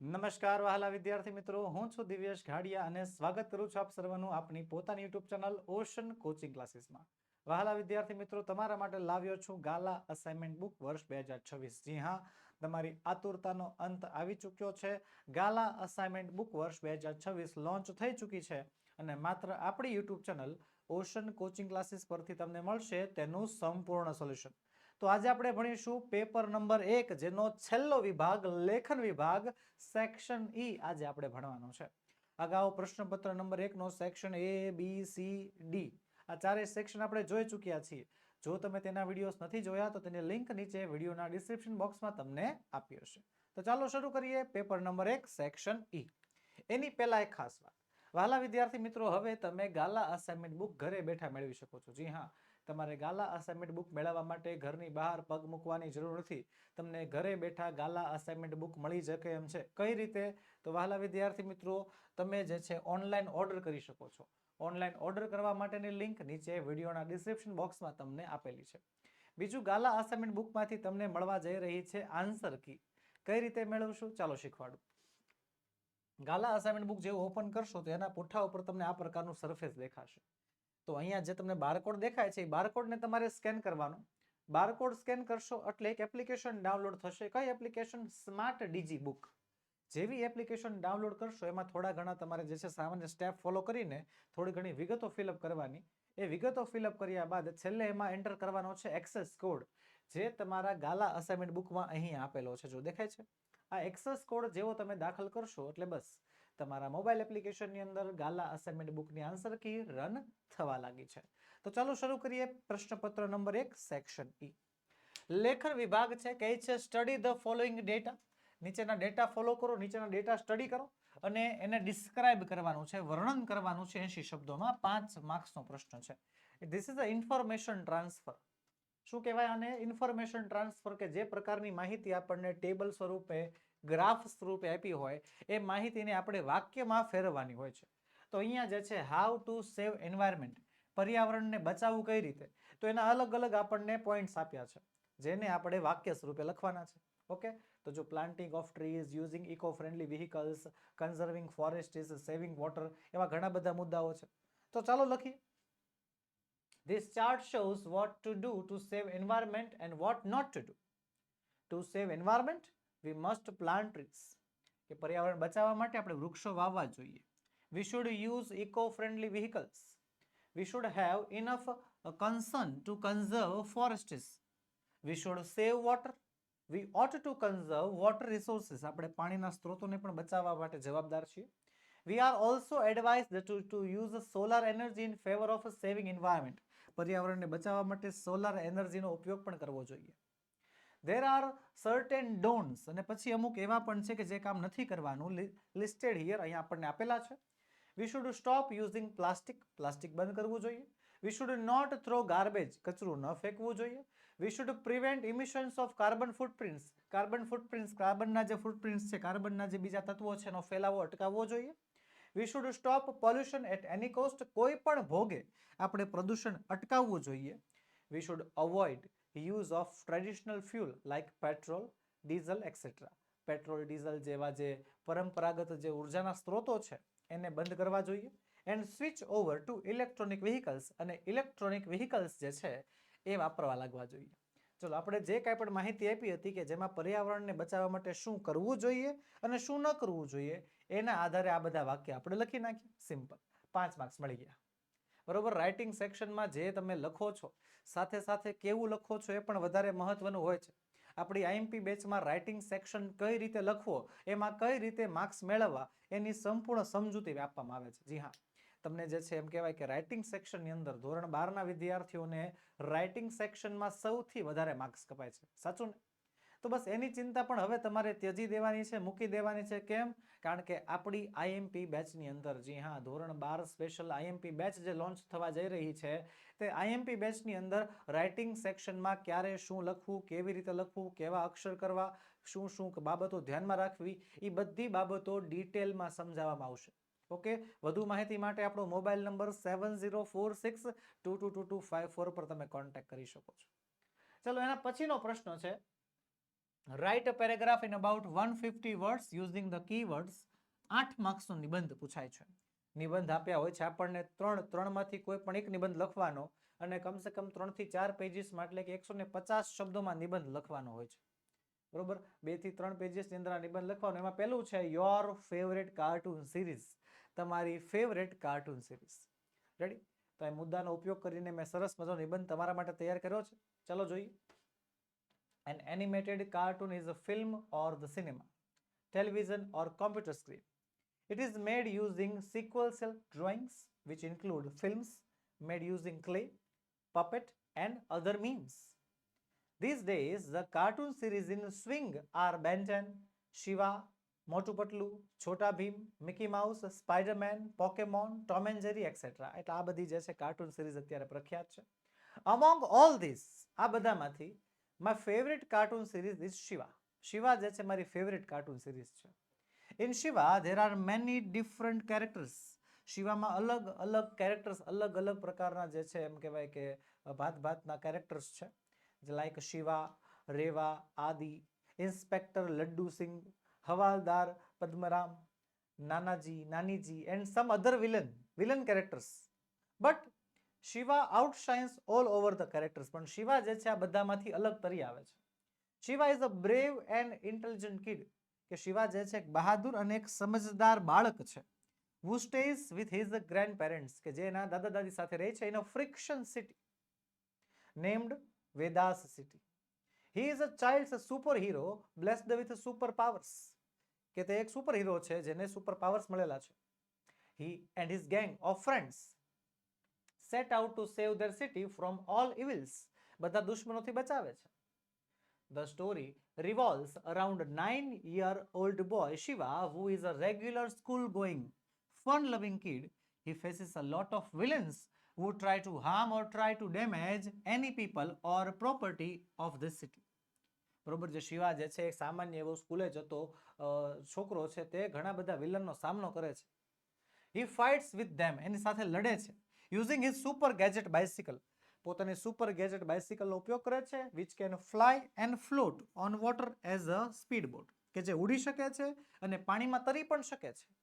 નમસ્કાર વહાલા વિદ્યાર્થી મિત્રો, હું છું દિવ્યેશ ઘાડિયા અને સ્વાગત કરું છું આપ સર્વનું આપણી પોતાની યુટ્યુબ ચેનલ ઓશન કોચિંગ ક્લાસીસમાં વહાલા વિદ્યાર્થી મિત્રો, તમારા માટે લાવ્યો છું ગાલા અસાઇનમેન્ટ બુક વર્ષ બે હજાર છવ્વીસ. જી હા, તમારી આતુરતાનો અંત આવી ચૂક્યો છે. ગાલા અસાઇનમેન્ટ બુક વર્ષ બે હજાર છવ્વીસ લોન્ચ થઈ ચૂકી છે અને માત્ર આપણી YouTube channel Ocean coaching classes પરથી તમને મળશે તેનું સંપૂર્ણ સોલ્યુશન તો આજે આપણે ભણીશું પેપર નંબર એક, જેનો છેલ્લો વિભાગ લેખન વિભાગ, સેક્શન ઈ આજે આપણે ભણવાનો છે. અગાઉ પ્રશ્નપત્ર નંબર એકનો section A, B, C, D. આ ચારેય સેક્શન આપણે જોઈ ચૂક્યા છીએ. જો તમે તેના વિડીયોઝ નથી જોયા, તો તેની લિંક નીચે વિડીયોના ડિસ્ક્રિપ્શન બોક્સમાં તમને આપી હશે. તો ચાલો શરૂ કરીએ પેપર નંબર એક, સેક્શન ઈ. એની પહેલાં એક ખાસ વાત. વાલા વિદ્યાર્થી મિત્રો, હવે તમે ગાલા અસાઇનમેન્ટ બુક ઘરે બેઠા મેળવી શકો છો. જી હા. તમારે ગાલા અસાઇનમેન્ટ બુક મેળવવા માટે ઘરની બહાર પગ મૂકવાની જરૂર નથી. તમને ઘરે બેઠા ગાલા અસાઇનમેન્ટ બુક મળી શકે એમ છે. કઈ રીતે? તો વહાલા વિદ્યાર્થી મિત્રો, તમે જે છે ઓનલાઈન ઓર્ડર કરી શકો છો. ઓનલાઈન ઓર્ડર કરવા માટેની લિંક નીચે વિડીયોના ડિસ્ક્રિપ્શન બોક્સમાં તમને આપેલી છે. બીજું, ગાલા અસાઇનમેન્ટ બુકમાંથી તમને મળવા જઈ રહી છે આન્સર કી કઈ રીતે મેળવશું? ચાલો શીખવાડું. ગાલા અસાઇનમેન્ટ બુક જેવું ઓપન કરશો તો એના પુઠ્ઠા ઉપર તમને આ પ્રકારનું સરફેસ દેખાશે. તો અહીંયા જે તમને બારકોડ દેખાય છે, એ બારકોડને તમારે સ્કેન કરવાનો. બારકોડ સ્કેન કરશો એટલે એક એપ્લિકેશન ડાઉનલોડ થશે. કઈ એપ્લિકેશન સ્માર્ટ ડીજી બુક જેવી એપ્લિકેશન ડાઉનલોડ કરશો, એમાં થોડા ઘણા તમારે જે છે સામાન્ય સ્ટેપ ફોલો કરીને થોડી ઘણી વિગતો ફિલઅપ કરવાની. એ વિગતો ફિલઅપ કર્યા બાદ છેલ્લે એમાં એન્ટર કરવાનો છે એક્સેસ કોડ જે તમારા ગાલા અસાઇનમેન્ટ બુકમાં અહીં આપેલો છે. જો દેખાય છે? આ એક્સેસ કોડ જેવો તમે દાખલ કરશો, એટલે બસ. તમારા મોબાઈલ એપ્લિકેશનની અંદર ગાલા અસાઇનમેન્ટ બુકની આન્સર કી રન થવા લાગી છે. તો ચાલો શરૂ કરીએ પ્રશ્નપત્ર નંબર એક સેક્શન ઈ લેખન વિભાગ છે, કહે છે સ્ટડી ધ ફોલોઈંગ ડેટા નીચેના ડેટા ફોલો કરો, નીચેના ડેટા સ્ટડી કરો અને એને ડિસ્ક્રાઇબ કરવાનું છે, વર્ણન કરવાનું છે એસી શબ્દોમાં પાંચ માર્ક્સનો પ્રશ્ન છે. This is a information transfer શું કહેવાય આને? ઇન્ફોર્મેશન ટ્રાન્સફર કે જે પ્રકારની માહિતી આપણને ટેબલ સ્વરૂપે ગ્રાફ સ્વરૂપે આપી હોય એ માહિતીને આપણે વાક્યમાં ફેરવવાની હોય છે. તો અહીંયા જે છે હાઉ ટુ સેવ એન્વાયરમેન્ટ પર્યાવરણને બચાવવું કઈ રીતે? તો એના અલગ અલગ આપણને પોઈન્ટ્સ આપ્યા છે જેને આપણે વાક્ય સ્વરૂપે લખવાના છે. ઓકે તો જો planting of trees using eco friendly vehicles conserving forest is saving water એવા ઘણા બધા મુદ્દાઓ છે. તો ચાલો લખીએ. This chart shows what to do to save environment and what not to do. To save environment, we must plant trees. કે પર્યાવરણ બચાવવા માટે આપણે વૃક્ષો વાવવા જોઈએ. We should use eco-friendly vehicles. We should have enough uh, concern to conserve forests. We should save water. We ought to conserve water resources. આપણે પાણીના સ્ત્રોતોને પણ બચાવવા માટે જવાબદાર છીએ. We are also advised to, to use solar energy in favor of saving environment. પર્યાવરણને બચાવવા માટે સોલાર એનર્જીનો ઉપયોગ પણ કરવો જોઈએ દેર આર સર્ટેન ડોન્ટ્સ અને પછી અમુક એવા પણ છે કે જે કામ નથી કરવાનું. લિસ્ટેડ હિયર અહીંયા આપણને આપેલા છે. We should stop using plastic plastic બંધ કરવું જોઈએ. We should not throw garbage કચરું ન ફેંકવું જોઈએ. We should prevent emissions of carbon footprints carbon footprints કાર્બનના જે ફૂટપ્રિન્ટ્સ છે કાર્બનના જે બીજા તત્વો છે, એનો ફેલાવો અટકાવવો જોઈએ. We should stop pollution at any cost કોઈ પણ ભોગે આપણે પ્રદૂષણ અટકાવવું જોઈએ. We should avoid use of traditional fuel like petrol diesel etcetera petrol diesel જેવા જે પરંપરાગત જે ઉર્જાના સ્ત્રોતો છે, એને બંધ કરવા જોઈએ and switch over to electronic vehicles અને ઇલેક્ટ્રોનિક વ્હીકલ્સ જે છે, એ વાપરવા લાગવા જોઈએ. ચલો, આપણે જે કાંઈ પણ માહિતી આપી હતી કે જેમાં પર્યાવરણને બચાવવા માટે શું કરવું જોઈએ અને શું ન કરવું જોઈએ, એના આધારે આ બધા વાક્ય આપણે લખી નાખીએ. સિમ્પલ પાંચ માર્ક્સ મળી ગયા. બરોબર? રાઇટિંગ સેક્શનમાં જે તમે લખો છો સાથે સાથે કેવું લખો છો એ પણ વધારે મહત્વનું હોય છે. આપણી આઈએમપી બેચમાં રાઇટિંગ સેક્શન કઈ રીતે લખવો, એમાં કઈ રીતે માર્ક્સ મેળવવા, એની સંપૂર્ણ સમજૂતી આપવામાં આવે છે. જી હા. તમને જે છે એમ કહેવાય કે રાઇટિંગ સેક્શનની અંદર ધોરણ બારના વિદ્યાર્થીઓને રાઇટિંગ સેક્શનમાં સૌથી વધારે માર્ક્સ કપાય છે. સાચું ને? તો બસ એની ચિંતા પણ હવે તમારે ત્યજી દેવાની છે, મૂકી દેવાની છે. કેમ? કારણ કે આપણી આઈએમપી બેચની અંદર, જી હા, ધોરણ બાર સ્પેશિયલ આઈએમપી બેચ જે લોન્ચ થવા જઈ રહી છે, તે આઈએમપી બેચની અંદર રાઇટિંગ સેક્શનમાં ક્યારે શું લખવું, કેવી રીતે લખવું, કેવા અક્ષર કરવા, શું શું બાબતો ધ્યાનમાં રાખવી એ બધી બાબતો ડિટેલમાં સમજાવવામાં આવશે. ઓકે? વધુ માહિતી માટે આપણો mobile number seven zero four six two two two two five four પર તમે કોન્ટેક્ટ કરી શકો છો. ચલો, એના પછીનો પ્રશ્ન છે. Write a paragraph in about one fifty words using the keywords આઠ માર્ક્સનો નિબંધ પૂછાય છે. નિબંધ આપ્યા હોય છે, આપણને ત્રણ, ત્રણમાંથી કોઈ પણ એક નિબંધ લખવાનો અને કમસે કમ ત્રણથી ચાર પેજીસમાં એટલે કે એકસો ને પચાસ શબ્દોમાં નિબંધ લખવાનો હોય છે. બરોબર? બેથી ત્રણ પેજીસની અંદર આ નિબંધ લખવાનો. એમાં પહેલું છે યોર ફેવરેટ કાર્ટૂન સિરીઝ તમારી ફેવરેટ કાર્ટૂન સિરીઝ રેડી તો એ મુદ્દાનો ઉપયોગ કરીને મેં સરસ મજાનો નિબંધ તમારા માટે તૈયાર કર્યો છે. ચલો જોઈએ. An animated cartoon is a film or the cinema, television or computer screen. It is made using sequential drawings which include films made using clay, puppet and other means. These days, the cartoon series in swing are Ben 10, Shiva, Motu Patlu, Chota Bheem, Mickey Mouse, Spider-Man, Pokemon, Tom and Jerry, etc. એટલે આ બધી જે છે cartoon series અત્યારે પ્રખ્યાત છે among all this આ બધામાંથી my favourite cartoon series is Shiva Shiva જે છે મારી ફેવરેટ કાર્ટૂન સિરીઝ છે. In Shiva there are many different characters શિવામાં અલગ અલગ કેરેક્ટર્સ અલગ અલગ પ્રકારના જે છે, એમ કહેવાય કે ભાત, ભાતના કેરેક્ટર્સ છે. Like Shiva Reva Adi inspector Laddu Singh Havaldar Padmaram Nanaji Naniji and some other villain villain characters but Shiva outshines all over the characters પણ શિવા જે છે આ બધામાંથી અલગ તરી આવે છે. Shiva is a brave and intelligent kid કે શિવા જે છે એક બહાદુર અને એક સમજદાર બાળક છે. Who with his grandparents કે જે એના દાદા દાદી સાથે રહે છે એનો friction city named Vedas city he is a child super hero blessed with super powers કે તે એક સુપર હીરો છે જેને સુપર પાવર્સ મળેલા છે. He and his gang of friends. Set out to save their city from all evils બધા દુશ્મનોથી બચાવે છે The story revolves around a nine-year-old boy Shiva who is a regular school-going, fun-loving kid. He faces a lot of villains who try to harm or try to damage any people or property of this city. બરોબર જે શિવા જે છે એક સામાન્ય એવો સ્કૂલે જતો અ, છોકરો છે તે ઘણા બધા વિલનનો સામનો કરે છે હી ફાઇટ્સ વિથ ધેમ એની સાથે લડે છે using his super gadget bicycle પોતાની સુપર ગેજેટ બાઇસિકલનો ઉપયોગ કરે છે which can fly and float on water as a speed boat કે જે ઉડી શકે છે અને પાણીમાં તરી પણ શકે છે.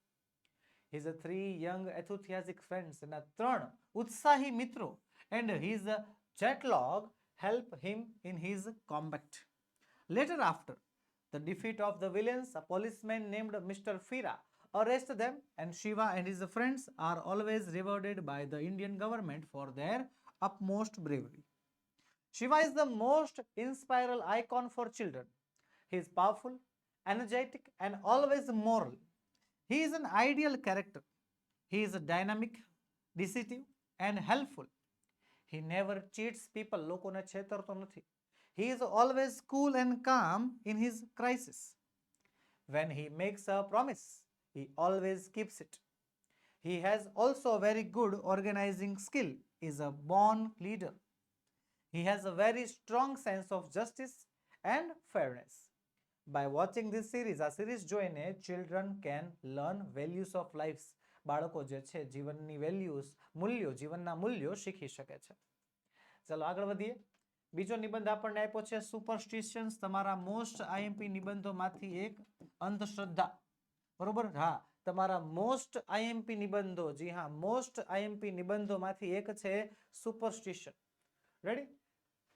His a three young enthusiastic friends એના ત્રણ ઉત્સાહી મિત્રો and his જેટલોગ help him in his combat later after the defeat of the villains a policeman named mister Fira arrest them, and Shiva and his friends are always rewarded by the Indian government for their utmost bravery. Shiva is the most inspiral icon for children. He is powerful, energetic, and always moral. He is an ideal character. He is dynamic, decisive, and helpful. He never cheats people. લોકોને છેતરતો નથી. He is always cool and calm in his crisis. When he makes a promise, he always keeps it. He has also a very good organizing skill, is a born leader. He has a very strong sense of justice and fairness. By watching this series, આ series જોઈને children can learn values of lives. બાળકો જે છે જીવનની values મૂલ્યો જીવનના મૂલ્યો શીખી શકે છે ચલો આગળ વધીએ બીજો નિબંધ આપણને આપ્યો છે સુપરસ્ટિશન્સ તમારા મોસ્ટ આઈએમપી નિબંધોમાંથી એક અંધશ્રદ્ધા બરોબર? હા. તમારા મોસ્ટ આઈએમપી નિબંધો, જી હા મોસ્ટ આઈએમપી નિબંધોમાંથી એક છે સુપરસ્ટિશન રેડી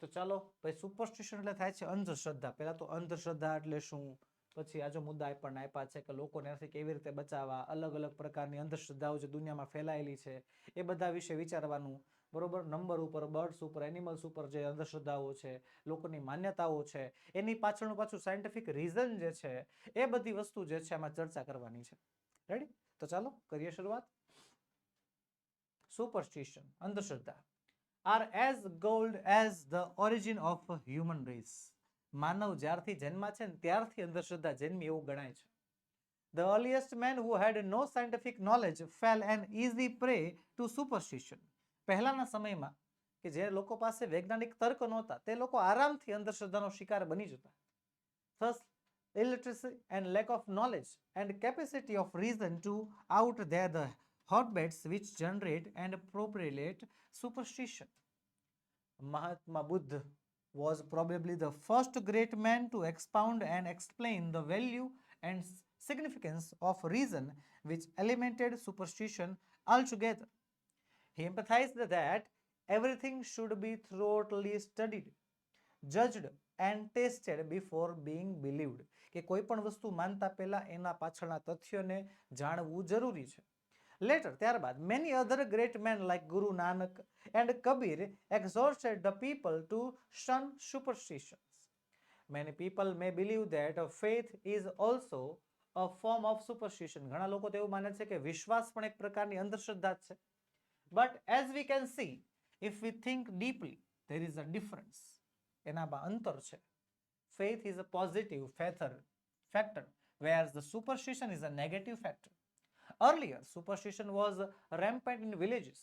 તો ચાલો, ભાઈ સુપરસ્ટિશન એટલે થાય છે અંધશ્રદ્ધા. પહેલાં તો અંધશ્રદ્ધા એટલે શું? પછી આ જો મુદ્દા આપણને આપ્યા છે કે લોકોને એનાથી કેવી રીતે બચાવવા, અલગ અલગ પ્રકારની અંધશ્રદ્ધાઓ જે દુનિયામાં ફેલાયેલી છે, એ બધા વિશે વિચારવાનું, બરોબર? નંબર ઉપર, બર્ડ્સ ઉપર, એનિમલ્સ ઉપર જે અંધશ્રદ્ધાઓ છે, લોકોની માન્યતાઓ છે, એની પાછળનું પાછું સાયન્ટિફિક રીઝન જે છે, એ બધી વસ્તુ જે છે આમાં ચર્ચા કરવાની છે. રેડી તો ચાલો, કરીએ શરૂઆત. સુપરસ્ટિશન અંધશ્રદ્ધા. Are as gold as the origin of human race માનવ જ્યારથી જન્મા છે ને ત્યારથી અંધશ્રદ્ધા જન્મી એવું ગણાય છે The earliest men who had no scientific knowledge fell an easy prey to superstition. પહેલાના સમયમાં કે જે લોકો પાસે વૈજ્ઞાનિક તર્ક નહોતા તે લોકો આરામથી અંધશ્રદ્ધાનો શિકાર બની જતા Thus, illiteracy and lack of knowledge and capacity of reason to out there the hotbeds which generate and propagate superstition. Mahatma Buddha was probably the first great man to expound and explain the value and s- significance of reason which eliminated superstition altogether. He empathized that everything should be thoroughly studied, judged and tested before being believed. કે કોઈ પણ વસ્તુ માનતા પહેલા એના પાછળના તથ્યોને જાણવું જરૂરી છે લેટર ત્યારબાદ many other great men like Guru Nanak and Kabir exhorted the people to shun superstitions. Many people may believe that faith is also a form of superstition. ઘણા લોકો તો એવું માને છે કે વિશ્વાસ પણ એક પ્રકારની અંધશ્રદ્ધા જ છે But as we can see, if we think deeply, there is a difference. એનામાં અંતર છે faith is a positive factor, factor whereas the superstition is a negative factor. Earlier, superstition was rampant in villages.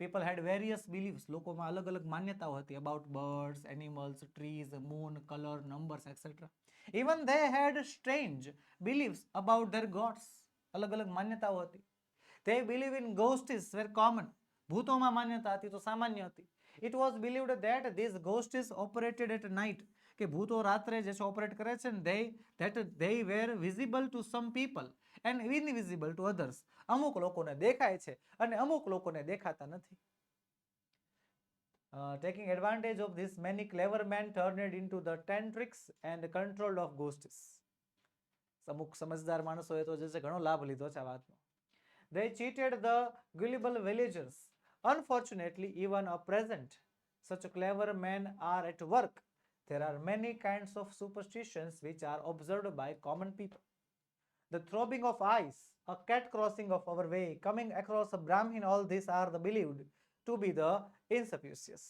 People had various beliefs. લોકોમાં અલગ અલગ માન્યતાઓ હતી about birds, animals, trees, moon, color, numbers, etc. Even they had strange beliefs about their gods. અલગ અલગ માન્યતાઓ હતી. They believe in ghosts were common. ભૂતોમાં માન્યતા હતી તો સામાન્ય હતી. It was believed that these ghosts operated at night. કે ભૂતો રાત્રે જે છે ઓપરેટ કરે છે ને they that they were visible to some people And invisible to others. અમુક લોકોને દેખાય છે અને અમુક લોકોને દેખાતા નથી. Uh, taking advantage of this, many clever men turned it into the tantrics and controlled of ghosts. અમુક સમજદાર માણસોએ તો જે છે ઘણો લાભ લીધો છે આ વાતનો they cheated the gullible villagers unfortunately even a present such clever men are at work there are many kinds of superstitions which are observed by common people the throbbing of eyes a cat crossing of our way coming across a brahmin all these are the believed to be the insuspicious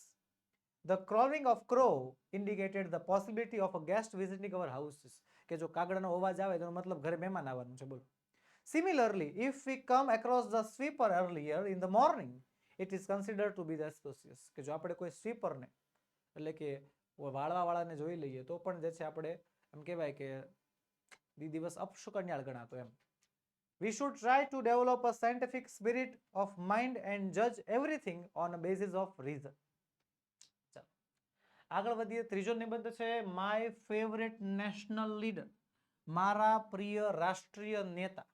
the crowing of crow indicated the possibility of a guest visiting our houses કે જો કાગડાનો અવાજ આવે તેનો મતલબ ઘરે મહેમાન આવવાનું છે બોલો similarly if we come across the sweeper earlier in the morning it is considered to be the auspicious કે જો આપણે કોઈ સ્વીપરને એટલે કે વાળવાવાળાને જોઈ લઈએ તો પણ જે છે આપણે એમ કહેવાય કે દી દિવસ અપશુકન્યાળ ગણાતો એમ we should try to develop a scientific spirit of mind and જજ everything on a of reason આગળ વધીએ, ત્રીજો નિબંધ છે માય ફેવરેટ નેશનલ લીડર મારા પ્રિય રાષ્ટ્રીય નેતા।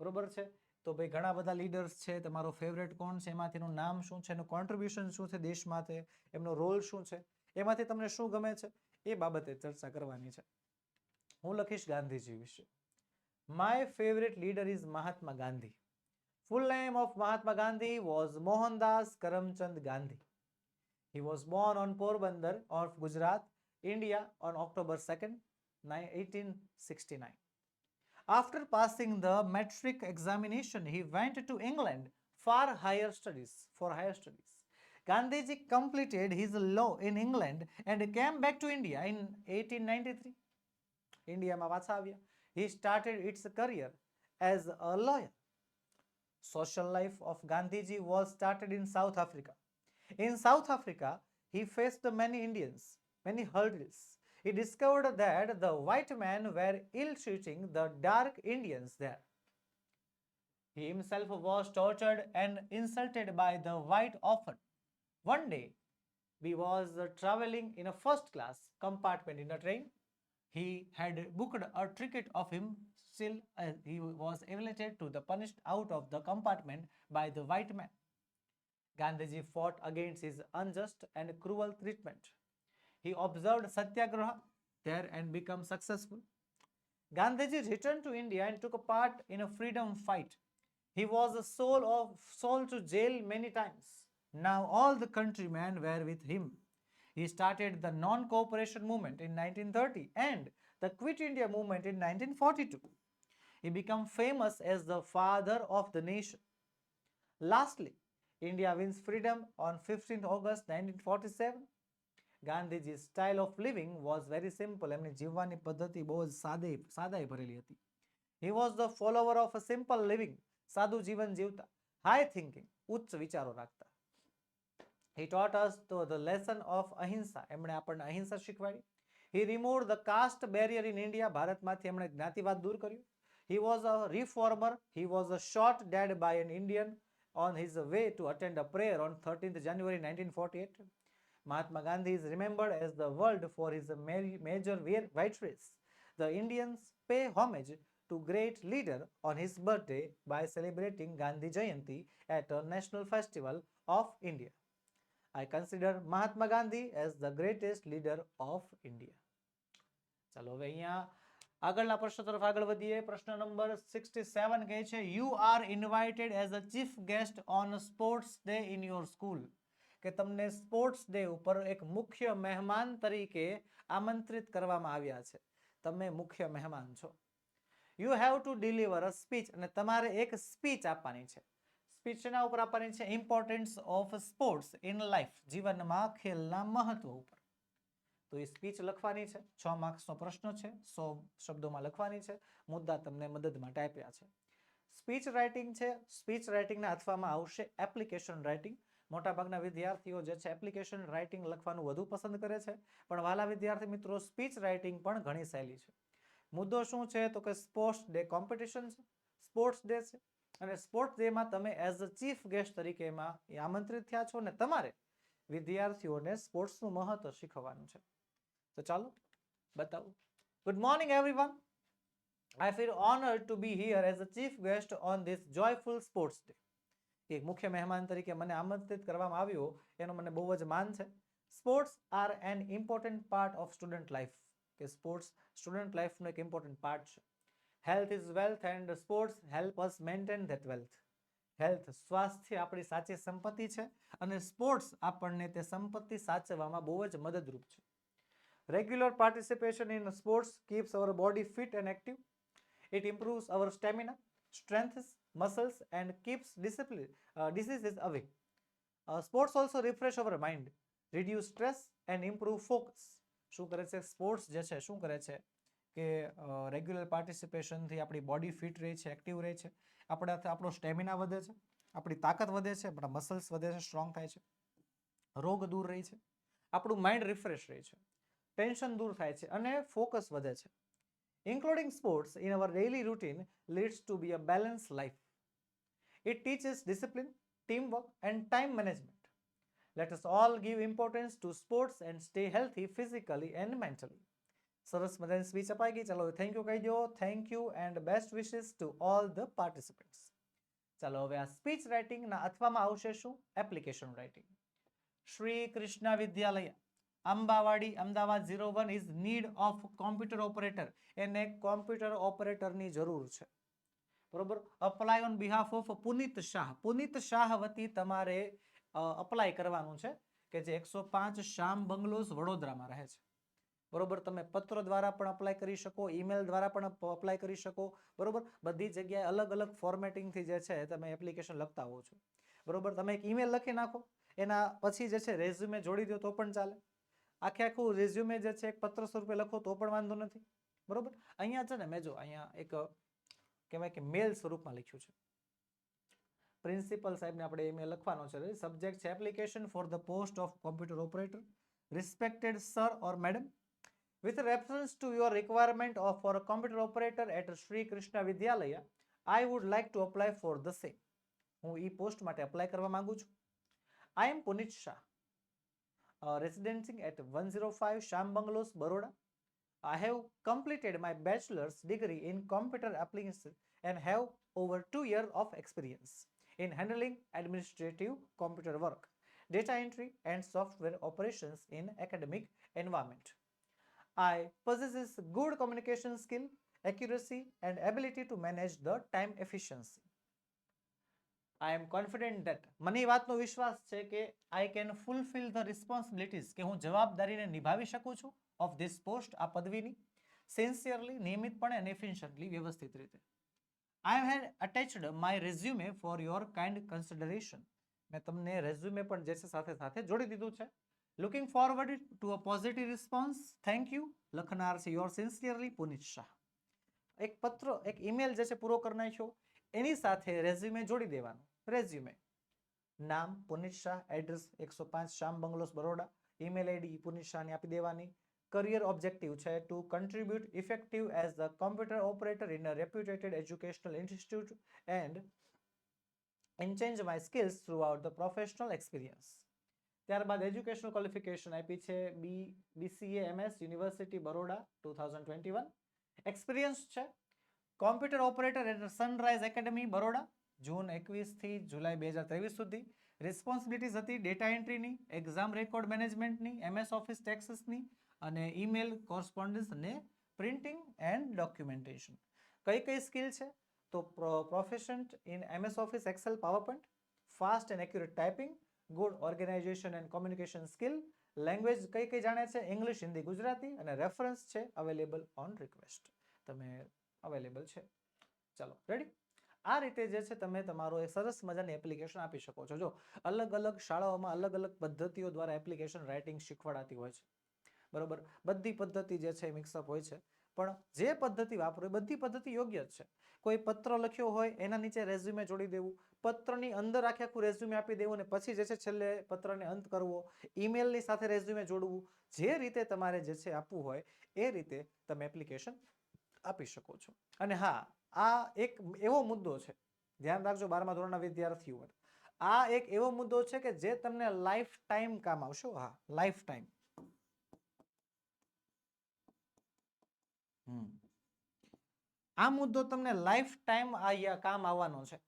બરોબર છે? તો ભાઈ, ઘણા બધા લીડર્સ છે, તમારો ફેવરેટ કોણ છે, એમાંથીનું નામ શું છે, એનું કોન્ટ્રીબ્યુશન શું છે દેશ માટે એમનો રોલ શું છે, એમાંથી તમને શું ગમે છે, એ બાબતે ચર્ચા કરવાની છે। હું લખીશ ગાંધીજી વિશે my favourite leader is Mahatma Gandhi full name of Mahatma Gandhi was Mohandas Karamchand Gandhi He was born on Porbandar of Gujarat, India on October 2nd, 1869. After passing the metric examination, he went to England for higher studies. For higher studies, Gandhiji completed his law in England and came back to India in 1893. ઇન્ડિયામાં પાછા આવ્યા he started its career as a lawyer. Social life of Gandhiji was started in South Africa. In South Africa, he faced many Indians, many hurdles. He discovered that the white men were ill treating the dark Indians there. He himself was tortured and insulted by the white often. One day, we was uh, traveling in a first class compartment in a train. he had booked a ticket of him. Still, uh, he was elevated to the punished out of the compartment by the white man. Gandhiji fought against his unjust and cruel treatment. He observed satyagraha there and became successful. Gandhiji returned to India and took a part in a freedom fight. He was a soul of soul to jail many times. Now all the countrymen were with him. He started the non-cooperation movement in 1930 and the Quit India movement in 1942. He became famous as the father of the nation. Lastly, India wins freedom on 15th August 1947. Gandhiji style of living was very simple એમની જીવવાની પદ્ધતિ બહુ જ સાદી સાદાઈ ભરેલી હતી he was the follower of a simple living સાદું જીવન જીવતા હાઈ થિંકિંગ ઉચ્ચ વિચારો રાખતા હી ટોટ અસ તો ધ લેસન ઓફ અહિંસા એમણે આપણને અહિંસા શીખવાડી he remove the caste barrier in India ભારતમાંથી એમણે જ્ઞાતિવાદ દૂર કર્યું he was a reformer he was a shot dead by an Indian on his way to attend a prayer on 13th January 1948. Mahatma Gandhi is remembered as the world for his ma- major vi- victories. The Indians pay homage to great leader on his birthday by celebrating Gandhi Jayanti at a national festival of India. I consider Mahatma Gandhi as the greatest leader of India ચાલો હવે અહીંયા આગળના પ્રશ્ન તરફ આગળ વધીએ. પ્રશ્ન number sixty seven કહે છે you are invited as a chief guest on sports day in your school કે તમને સ્પોર્ટ્સ ડે ઉપર એક મુખ્ય મહેમાન તરીકે આમંત્રિત કરવામાં આવ્યા છે. તમે મુખ્ય મહેમાન છો. You have to deliver a speech અને તમારે એક સ્પીચ આપવાની છે. સ્પીચ એના ઉપર આપવાની છે importance of sports in life જીવનમાં ખેલના મહત્વ ઉપર. તો એ સ્પીચ લખવાની છે, છ માર્ક્સનો પ્રશ્ન છે, સો શબ્દોમાં લખવાની છે, મુદ્દા તમને મદદ માટે આપ્યા છે. સ્પીચ રાઇટિંગ છે સ્પીચ રાઇટિંગને અથવામાં આવશે એપ્લિકેશન રાઇટિંગ મોટાભાગના વિદ્યાર્થીઓ જે છે એપ્લિકેશન રાઇટિંગ લખવાનું વધુ પસંદ કરે છે, પણ વાલા વિદ્યાર્થી મિત્રો સ્પીચ રાઇટિંગ પણ ઘણી સહેલી છે. મુદ્દો શું છે? તો કે સ્પોર્ટ્સ ડે કોમ્પિટિશન છે. સ્પોર્ટ્સ ડે છે. અને સ્પોર્ટ્સ ડેમાં તમે એઝ અ ચીફ ગેસ્ટ તરીકે એમાં આમંત્રિત થયા છો અને તમારે વિદ્યાર્થીઓને સ્પોર્ટ્સનું મહત્વ શીખવવાનું છે. તો ચાલો, બતાવું. Good morning everyone I feel honour to be here as a chief guest on this joyful sports day એક મુખ્ય મહેમાન તરીકે મને આમંત્રિત કરવામાં આવ્યો, એનો મને બહુ જ માન છે. Sports are an important part of student life કે સ્પોર્ટ્સ સ્ટુડન્ટ લાઈફનો એક ઇમ્પોર્ટન્ટ પાર્ટ છે. Health is wealth and sports help us maintain that wealth health સ્વાસ્થ્ય આપણી સાચી સંપત્તિ છે અને સ્પોર્ટ્સ આપણને તે સંપત્તિ સાચવવામાં બહુ જ મદદરૂપ છે in sports keeps our body fit and active. It improves our stamina, strengthens muscles, and keeps discipline, uh, diseases away. Uh, sports also refresh our mind, reduce stress, and improve focus. શું કરે છે sports જે છે શું કરે છે કે regular પાર્ટિસિપેશનથી આપણી બોડી ફિટ રહે છે એક્ટિવ રહે છે. આપણા આપણો સ્ટેમિના વધે છે, આપણી તાકાત વધે છે, આપણા મસલ્સ વધે છે સ્ટ્રોંગ થાય છે. રોગ દૂર રહે છે. આપણું માઇન્ડ રિફ્રેશ રહે છે. ટેન્શન દૂર થાય છે અને ફોકસ વધે છે. Including sports in our daily routine leads to be a balance life it teaches discipline teamwork and time management let us all give importance to sports and stay healthy physically and mentally સરસ મજાની speech અપાઈ ગઈ. ચાલો thank you કહી દો. Thank you and best wishes to all the participants ચાલો હવે આ સ્પીચ રાઇટિંગના અથવામાં આવશે શું? Application writing Shri Krishna Vidyalaya, Ambawadi, Ahmedabad zero one is need of computer operator એને કોમ્પ્યુટર ઓપરેટરની જરૂર છે. બરોબર? Apply on behalf of Punit Shah. Punit Shah વતી તમારે અપ્લાય કરવાનું છે કે જે એકસો પાંચ શ્યામ બંગલોઝ વડોદરામાં રહે છે. બરોબર? તમે પત્ર દ્વારા પણ અપ્લાય કરી શકો ઈમેલ દ્વારા પણ અપ્લાય કરી શકો, બરોબર? બધી જગ્યાએ અલગ અલગ ફોર્મેટિંગથી જે છે તમે એપ્લિકેશન લખતા હો છો. બરોબર? તમે એક ઈમેલ લખી નાખો, એના પછી જે છે રેઝ્યુમે જોડી દો તો પણ ચાલે. આખે આખું રેઝ્યુમે જે છે એક પત્ર સ્વરૂપે લખો તો પણ વાંધો નથી. બરોબર? અહીંયા છે ને મેં જો અહીંયા એક કહેવાય કે મેલ સ્વરૂપમાં લખ્યું છે. પ્રિન્સિપલ સાહેબને આપણે ઈમેલ લખવાનો છે. સબ્જેક્ટ છે application for the post of computer operator respected sir or madam with reference to your requirement of for computer operator at Shri Krishna Vidyalaya I would like to apply for the same હું ઈ post માટે apply કરવા માંગુ છું I am Punit Shah uh, residing at 105 Sham Bungalows, Baroda. I have completed my bachelor's degree in computer applications and have over two years of experience in handling administrative computer work, data entry, and software operations in academic environment. I possess good communication skill, accuracy, and ability to manage the time efficiency. I am confident that મને એ વાતનો વિશ્વાસ છે કે I can fulfil the responsibilities કે હું જવાબદારીને નિભાવી શકું છું ઓફ ધીસ પોસ્ટ આ પદવીની સિન્સિયરલી નિયમિતપણે અને એફિશિયન્ટલી વ્યવસ્થિત રીતે. I had attached my resume for your kind consideration મેં તમને રેઝ્યુમે પણ જે છે સાથે સાથે જોડી દીધું છે. Looking forward to a positive response thank you લખનાર છે યોર સિન્સિયરલી પુનિત શાહ એક પત્ર, એક ઈમેલ જે છે પૂરો કરી નાખ્યો. એની સાથે રેઝ્યુમે જોડી દેવાનું. રેઝ્યુમે નામ પુનિત શાહ એડ્રેસ એકસો પાંચ Shyam bungalows Baroda. Email ID Punit શાહની આપી દેવાની. કરિયર ઓબ્જેક્ટિવ છે to contribute effective as the computer operator in a reputed educational institute and enhance my skills throughout the professional experience ત્યારબાદ એજ્યુકેશનલ ક્વોલિફિકેશન આપી છે B BCA MS university Baroda two thousand twenty one experience છે. Computer operator at Sunrise Academy Baroda June એકવીસથી જુલાઈ બે હજાર ત્રેવીસ સુધી. Responsibilities હતી data એન્ટ્રીની exam record મેનેજમેન્ટની એમએસ ઓફિસ ટેક્સીસની અને ઈમેલ કોરસ્પોન્ડન્સ અને પ્રિન્ટિંગ એન્ડ ડોક્યુમેન્ટેશન કઈ કઈ સ્કિલ છે? તો proficient in MS Office Excel PowerPoint fast and accurate typing good organisation and communication skill. Language કઈ કઈ જાણે છે? ઇંગ્લિશ હિન્દી ગુજરાતી અને રેફરન્સ છે અવેલેબલ ઓન રિક્વેસ્ટ તમે અવેલેબલ છે. ચાલો રેડી આ રીતે જે છે તમે તમારો એક સરસ મજાની એપ્લિકેશન આપી શકો છો. જો અલગ અલગ શાળાઓમાં અલગ અલગ પદ્ધતિઓ દ્વારા એપ્લિકેશન રાઇટિંગ શીખવાડાતી હોય છે. બરોબર? બધી પદ્ધતિ જે છે મિક્સઅપ હોય છે. પણ જે પદ્ધતિ વાપરો એ બધી પદ્ધતિ યોગ્ય જ છે. કોઈ પત્ર લખ્યો હોય એના નીચે રેઝ્યુમે જોડી દેવું. પત્રની અંદર આખે આખું રેઝ્યુમે આપી દેવું અને પછી જે છે છેલ્લે પત્રને અંત કરવો ઈમેલની સાથે રેઝ્યુમે જોડવું, જે રીતે તમારે જે છે આપવું હોય, એ રીતે તમે એપ્લિકેશન આપી શકો છો. અને હા, આ એક એવો મુદ્દો છે, ધ્યાન રાખજો બારમા ધોરણના વિદ્યાર્થીઓ આ એક એવો મુદ્દો છે કે જે તમને લાઈફ ટાઈમ કામ આવશે. હા લાઈફ ટાઈમ આ મુદ્દો તમને લાઈફ ટાઈમ કામ આવવાનો છે.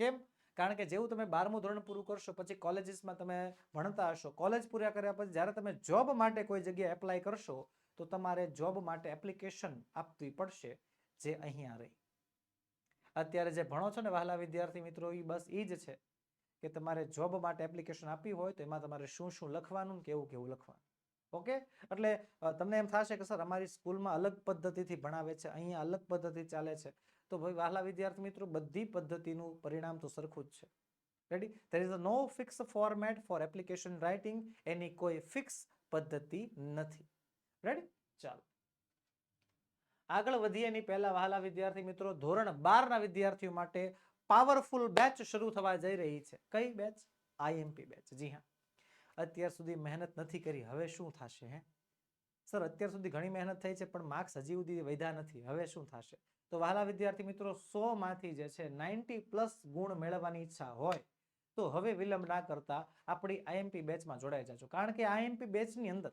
કેમ? કારણ કે જેવું તમે બારમું ધોરણ પૂરું કરશો, પછી કોલેજીસમાં તમે ભણતા હશો, કોલેજ પૂરા કર્યા પછી જ્યારે તમે જોબ માટે કોઈ જગ્યાએ એપ્લાય કરશો, તો તમારે જોબ માટે એપ્લિકેશન આપવી પડશે જે અહીંયા રહી. અત્યારે જે ભણો છો ને વહાલા વિદ્યાર્થી મિત્રો એ બસ એ જ છે કે તમારે જોબ માટે એપ્લિકેશન આપવી હોય તો એમાં તમારે શું શું લખવાનું કેવું કેવું લખવાનું. ઓકે? એટલે તમને એમ થશે કે, સર, અમારી સ્કૂલમાં અલગ પદ્ધતિથી ભણાવે છે, અહીંયા અલગ પદ્ધતિ ચાલે છે. તો ભાઈ વહાલા વિદ્યાર્થી મિત્રો, બધી પદ્ધતિનું પરિણામ તો સરખું જ છે. Ready is a no fix format for application writing એની કોઈ ફિક્સ પદ્ધતિ નથી. રેડી ચાલો. આગળ વધીએ એની પહેલા વહાલા વિદ્યાર્થી મિત્રો, ધોરણ બારના વિદ્યાર્થીઓ માટે પાવરફુલ બેચ શરૂ થવા જઈ રહી છે. કઈ બેચ આઈએમપી બેચ જી હા. અત્યાર સુધી મહેનત નથી કરી, હવે શું થશે, હે? સર, અત્યાર સુધી ઘણી મહેનત થઈ છે, પણ માર્ક્સ હજી સુધી વધ્યા નથી, હવે શું થશે? તો વહાલા વિદ્યાર્થી મિત્રો, સો માંથી જે છે, નાઇન્ટી પ્લસ ગુણ મેળવવાની ઈચ્છા હોય, તો હવે વિલંબ ના કરતા આપણી આઈએમપી બેચમાં જોડાઈ જાજો. કારણ કે આઈએમપી બેચની અંદર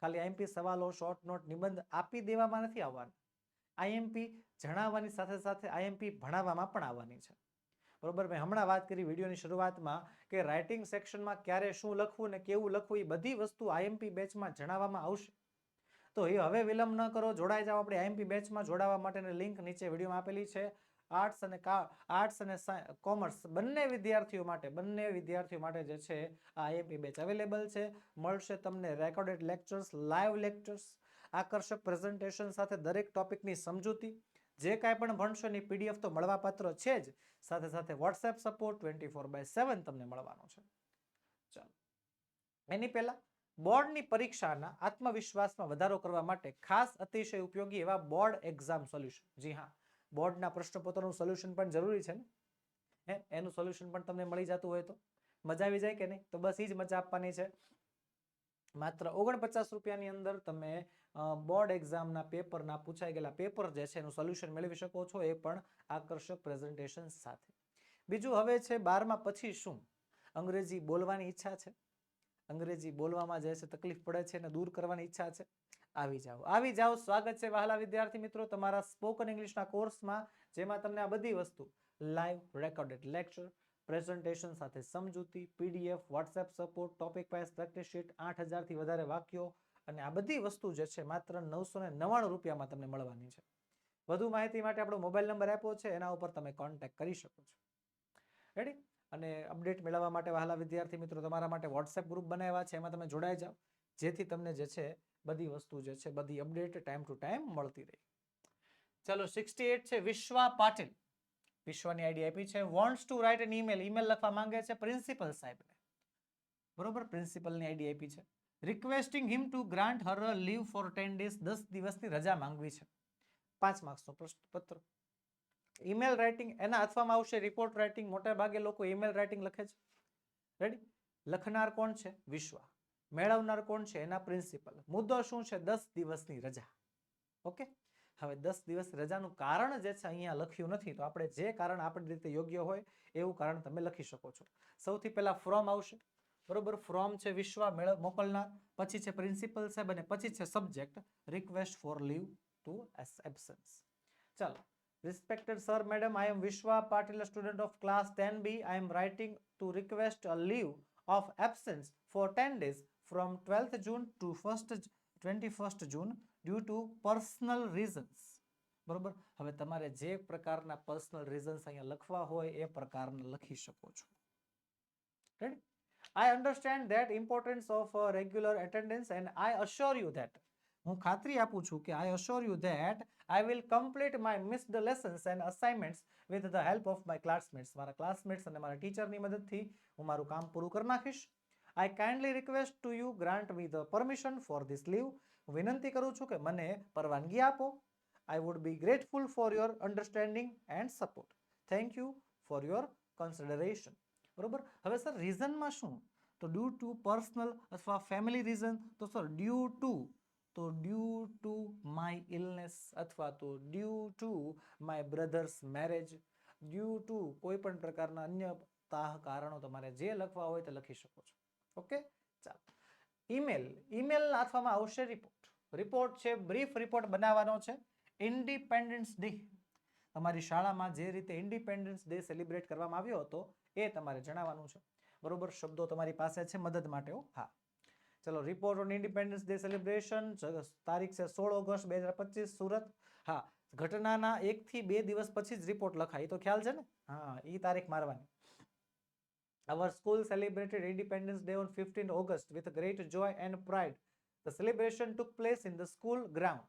ખાલી આઈએમપી સવાલો શોર્ટ નોટ નિબંધ આપી દેવામાં નથી આવવાના. આઈએમપી જણાવવાની સાથે સાથે આઈએમપી ભણાવવામાં પણ આવવાની છે. બરોબર? મેં હમણાં વાત કરી વિડીયોની શરૂઆતમાં કે રાઇટિંગ સેક્શનમાં ક્યારે શું લખવું ને કેવું લખવું એ બધી વસ્તુ આઈએમપી બેચમાં જણાવવામાં આવશે. તો એ હવે વિલંબ ન કરો, જોડાઈ જાઓ. આપણે આઈએમપી બેચમાં જોડાવા માટેની લિંક નીચે વિડીયોમાં આપેલી છે. આર્ટ્સ અને આર્ટ્સ અને કોમર્સ બંને વિદ્યાર્થીઓ માટે, બંને વિદ્યાર્થીઓ માટે જે છે, આ આઈએમપી બેચ અવેલેબલ છે. મળશે તમને રેકોર્ડેડ લેક્ચર્સ લાઈવ લેક્ચર્સ આકર્ષક પ્રેઝન્ટેશન સાથે દરેક ટોપિકની સમજૂતી. જે કાંઈ પણ ભણશો એની પીડીએફ તો મળવાપાત્ર છે જ. સાથે સાથે WhatsApp support twenty four by seven તમને મળવાનો છે. ચાલો. એની પહેલાં, બોર્ડની પરીક્ષાના આત્મવિશ્વાસમાં વધારો કરવા માટે ખાસ અતિશય ઉપયોગી એવા બોર્ડ એક્ઝામ સોલ્યુશન. જી હા, બોર્ડના પ્રશ્નપત્રનું સોલ્યુશન પણ જરૂરી છે ને? હે, એનું સોલ્યુશન પણ તમને મળી જતું હોય તો? મજા આવી જાય કે નહીં? તો બસ એ જ મજા આપવાની છે. માત્ર ઓગણપચાસ રૂપિયાની અંદર તમે બોર્ડ એક્ઝામના પેપરના પૂછાઈ ગયેલા પેપર જે છે એનું સોલ્યુશન મેળવી શકો છો એ પણ આકર્ષક પ્રેઝન્ટેશન સાથે. બીજું હવે છે બારમા પછી શું? અંગ્રેજી બોલવાની ઈચ્છા છે? અંગ્રેજી બોલવામાં જે છે તકલીફ પડે છે એને દૂર કરવાની ઈચ્છા છે? આવી જાઓ. આવી જાઓ. સ્વાગત છે વહાલા વિદ્યાર્થી મિત્રો તમારા સ્પોકન ઇંગ્લિશના કોર્સમાં, જેમાં તમને આ બધી વસ્તુ લાઈવ રેકોર્ડેડ લેક્ચર પ્રેઝન્ટેશન સાથે સમજૂતી, PDF, WhatsApp support, topic wise practice sheet, આઠ હજારથી વધારે વાક્યો અને આ બધી વસ્તુ જે છે માત્ર નવસો ને નવ્વાણું રૂપિયામાં તમને મળવાની છે. વધુ માહિતી માટે આપણો મોબાઈલ નંબર આપ્યો છે, એના ઉપર તમે કોન્ટેક્ટ કરી શકો છો. રેડી અને અપડેટ મેળવવા માટે વહાલા વિદ્યાર્થી મિત્રો, તમારા માટે વોટ્સએપ ગ્રુપ બનાવ્યા છે, એમાં તમે જોડાઈ જાઓ. જેથી તમને જે છે બધી વસ્તુ જે છે બધી અપડેટ ટાઈમ ટુ ટાઈમ મળતી રહી. ચલો સિક્સટી એટ છે વિશ્વા પાટીલ. વિશ્વની આઈડી આપી છે. Wants to write an email email લખવા માંગે છે પ્રિન્સિપલ સાહેબને. બરોબર? પ્રિન્સિપલની આઈડી આપી છે. Requesting him to grant her leave for ten days દસ દિવસની રજા માંગવી છે. પાંચ માર્ક્સનો પ્રશ્નપત્ર ઈમેલ રાઇટિંગ એના અથવામાં આવશે. રિપોર્ટ રાઇટિંગ મોટા ભાગે લોકો ઈમેલ રાઇટિંગ લખે છે. રેડી લખનાર કોણ છે? વિશ્વા. મેળવનાર કોણ છે? એના પ્રિન્સિપલ. મુદ્દો શું છે? દસ દિવસની રજા. ઓકે હવે દસ દિવસ રજાનું કારણ જે છે અહીંયા લખ્યું નથી, તો આપણે જે કારણ આપણી રીતે યોગ્ય હોય, એવું કારણ તમે લખી શકો છો. સૌથી પહેલા ફ્રોમ આવશે. બરોબર? ફ્રોમ છે વિશ્વ, મેળ, મોકલનાર. પછી છે પ્રિન્સિપલ સાહેબ અને પછી છે subject request for leave to absence ચાલો. Respected sir madam I am Vishwa Patil student of class ten B I am writing to request a leave of absence for ten days from twelfth June to first twenty first June due to personal reasons બરોબર? હવે તમારે જે પ્રકારના personal reasons અહીંયા લખવા હોય એ પ્રકારના લખી શકો છો. Ready I understand that importance of regular attendance and I assure you that હું ખાતરી આપું છું કે I assure you that I will complete my missed lessons and assignments with the help of my classmates મારા classmates અને મારા ટીચરની મદદથી હું મારું કામ પૂરું કરી નાખીશ. I kindly request to you grant me the permission for this leave વિનંતી કરું છું કે મને પરવાનગી આપો. I would be grateful for your understanding and support thank you for your consideration બરોબર? હવે સર રીઝનમાં શું? તો ડ્યુ ટુ પર્સનલ અથવા ફેમિલી રીઝન તો સર ડ્યુ ટુ તો ડ્યુ ટુ માય ઇલનેસ અથવા તો due to my brother's marriage due to કોઈ પણ પ્રકારના અન્ય તાહ કારણો તમારે જે લખવા હોય તે લખી શકો છો. ઓકે ચાલો. ઈમેલ ઈમેલ નાખવામાં આવશે રિપોર્ટ રિપોર્ટ છે બ્રીફ રિપોર્ટ બનાવવાનો છે. ઇન્ડિપેન્ડન્સ ડે તમારી શાળામાં જે રીતે ઇન્ડિપેન્ડન્સ ડે સેલિબ્રેટ કરવામાં આવ્યો હતો, એ તમારે જણાવવાનું છે. બરોબર? શબ્દો તમારી પાસે છે, મદદ માટે હા. ચલો report on Independence Day celebration તારીખ છે, સોળ ઓગસ્ટ બે હજાર પચીસ, સુરત. હા, ઘટનાના એકથી બે દિવસ પછી જ રિપોર્ટ લખાય. એ તો ખ્યાલ છે ને? હા એ તારીખ મારવાની. Our school celebrated Independence Day on 15 August with great joy and pride. The celebration took place in the school ground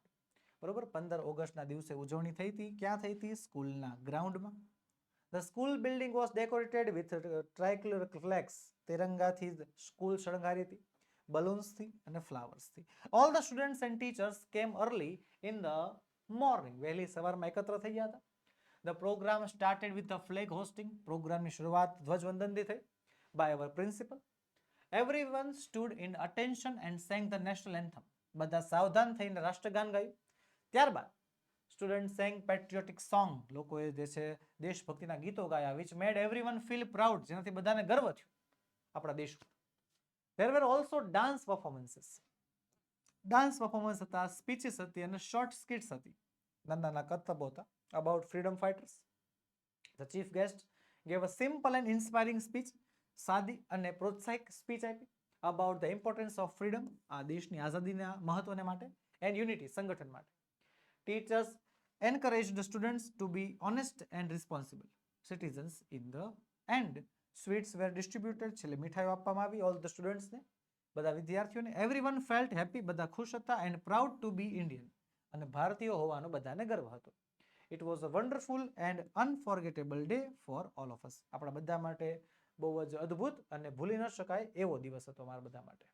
બરોબર? પંદર ઓગસ્ટના દિવસે ઉજવણી થઈ હતી. ક્યાં થઈ હતી? સ્કૂલના ગ્રાઉન્ડમાં. The school building was decorated with tricolour flex તિરંગાથી school શણગારી હતી. બલૂન્સથી અને ફ્લાવર્સથી all the students and teachers came early in the morning વહેલી સવારમાં એકત્ર થઈ ગયા હતા. The programme started with the flag hosting પ્રોગ્રામની શરૂઆત ધ્વજવંદનથી થઈ. By our principal everyone stood in attention and sang the national anthem બધા સાવધાન થઈને રાષ્ટ્રગાન ગાયું. ત્યારબાદ સ્ટુડન્ટ સેંગ પેટ્રિયોટિક સોંગ લોકોએ જે છે દેશભક્તિના ગીતો ગાયા which made everyone feel proud જેનાથી બધાને ગર્વ થયો. આપણા દેશ there were also dance performances dance performance હતા સ્પીચીસ હતી અને શોર્ટ સ્કિટ્સ હતી. નાના નાના કરતબો હતા about freedom fighters. The chief guest gave a simple and inspiring speech, સાદી અને પ્રોત્સાહિક સ્પીચ આપી about the importance of freedom આ દેશની આઝાદીના મહત્વને માટે and unity સંગઠન માટે teachers encouraged the students to be honest and responsible citizens in the end sweets were distributed છેલ્લે મીઠાઈઓ આપવામાં આવી all the students ને બધા વિદ્યાર્થીઓને everyone felt happy બધા ખુશ હતા and proud to be Indian અને ભારતીય હોવાનો બધાને ગર્વ હતો it was a wonderful and unforgettable day for all of us આપણા બધા માટે બહુ જ અદ્ભુત અને ભૂલી ન શકાય એવો દિવસ હતો અમારા બધા માટે.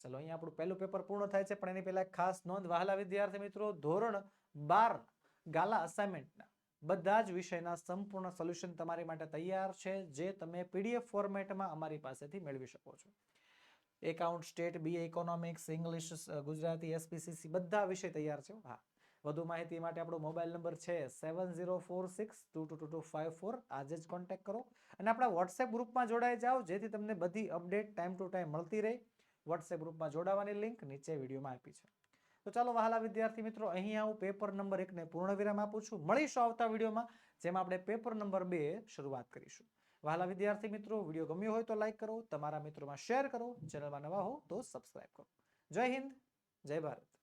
ચલો, અહીંયા આપણું પહેલું પેપર પૂર્ણ થાય છે, પણ એની પહેલા ખાસ નોંધ વહાલા વિદ્યાર્થી મિત્રો, ધોરણ બાર ગાલા અસાઇનમેન્ટના બધા જ વિષયના સંપૂર્ણ સોલ્યુશન તમારી માટે તૈયાર છે, જે તમે પીડીએફ ફોર્મેટમાં અમારી પાસેથી મેળવી શકો છો. Account stat B economics English Gujarati SPCC બધા વિષય તૈયાર છે. હા. વધુ માહિતી માટે આપણો મોબાઈલ નંબર છે seven zero four six two two two two five four આજે જ કોન્ટેક્ટ કરો. અને આપણા વોટ્સએપ ગ્રુપમાં જોડાઈ જાઓ, જેથી તમને બધી અપડેટ ટાઈમ ટુ ટાઈમ મળતી રહે. વોટ્સએપ ગ્રુપમાં જોડાવાની લિંક નીચે વિડીયોમાં આપી છે. તો ચાલો, વહાલા વિદ્યાર્થી મિત્રો અહીંયા હું પેપર નંબર એકને પૂર્ણ વિરામ આપું છું. મળીશું આવતા વિડીયોમાં, જેમાં આપણે પેપર નંબર બે શરૂઆત કરીશું. વહાલા વિદ્યાર્થી મિત્રો, વીડિયો ગમ્યો હોય તો લાઈક કરો. તમારા મિત્રોમાં શેર કરો. ચેનલમાં નવા હો તો સબસ્ક્રાઈબ કરો. જય હિન્દ, જય ભારત.